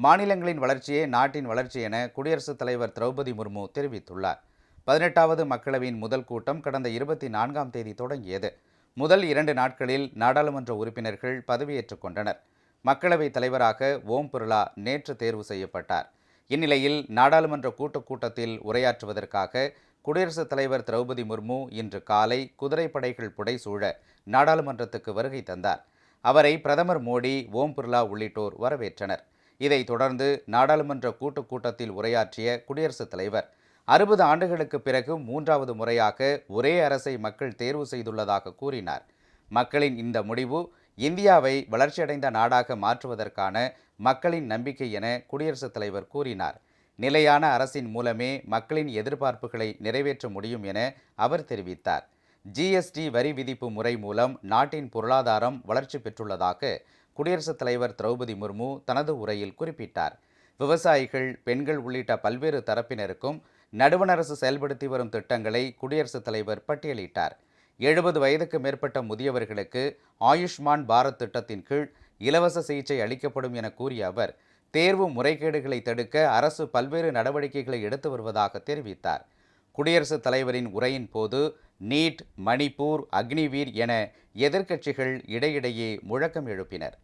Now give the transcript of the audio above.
மாநிலங்களின் வளர்ச்சியே நாட்டின் வளர்ச்சி என குடியரசுத் தலைவர் திரௌபதி முர்மு தெரிவித்துள்ளார். பதினெட்டாவது மக்களவையின் முதல் கூட்டம் கடந்த இருபத்தி நான்காம் தேதி தொடங்கியது. முதல் இரண்டு நாட்களில் நாடாளுமன்ற உறுப்பினர்கள் பதவியேற்றுக் கொண்டனர். மக்களவைத் தலைவராக ஓம் பிர்லா நேற்று தேர்வு செய்யப்பட்டார். இந்நிலையில் நாடாளுமன்ற கூட்டுக் கூட்டத்தில் உரையாற்றுவதற்காக குடியரசுத் தலைவர் திரௌபதி முர்மு இன்று காலை குதிரைப்படைகள் புடைசூழ நாடாளுமன்றத்துக்கு வருகை தந்தார். அவரை பிரதமர் மோடி ஓம் பிர்லா உள்ளிட்டோர் வரவேற்றனர். இதைத் தொடர்ந்து நாடாளுமன்ற கூட்டுக் கூட்டத்தில் உரையாற்றிய குடியரசுத் தலைவர் அறுபது ஆண்டுகளுக்கு பிறகு மூன்றாவது முறையாக ஒரே அரசை மக்கள் தேர்வு செய்துள்ளதாக கூறினார். மக்களின் இந்த முடிவு இந்தியாவை வளர்ச்சியடைந்த நாடாக மாற்றுவதற்கான மக்களின் நம்பிக்கை என குடியரசுத் தலைவர் கூறினார். நிலையான அரசின் மூலமே மக்களின் எதிர்பார்ப்புகளை நிறைவேற்ற முடியும் என அவர் தெரிவித்தார். ஜிஎஸ்டி வரி விதிப்பு முறை மூலம் நாட்டின் பொருளாதாரம் வளர்ச்சி பெற்றுள்ளதாக குடியரசுத் தலைவர் திரௌபதி முர்மு தனது உரையில் குறிப்பிட்டார். விவசாயிகள் பெண்கள் உள்ளிட்ட பல்வேறு தரப்பினருக்கும் நடுவணரசு செயல்படுத்தி வரும் திட்டங்களை குடியரசுத் தலைவர் பட்டியலிட்டார். எழுபது வயதுக்கு மேற்பட்ட முதியவர்களுக்கு ஆயுஷ்மான் பாரத் திட்டத்தின் கீழ் இலவச சிகிச்சை அளிக்கப்படும் என கூறிய அவர் தேர்வு முறைகேடுகளை தடுக்க அரசு பல்வேறு நடவடிக்கைகளை எடுத்து வருவதாக தெரிவித்தார். குடியரசுத் தலைவரின் உரையின் போது நீட் மணிப்பூர் அக்னிவீர் என எதிர்க்கட்சிகள் இடையிடையே முழக்கம் எழுப்பினர்.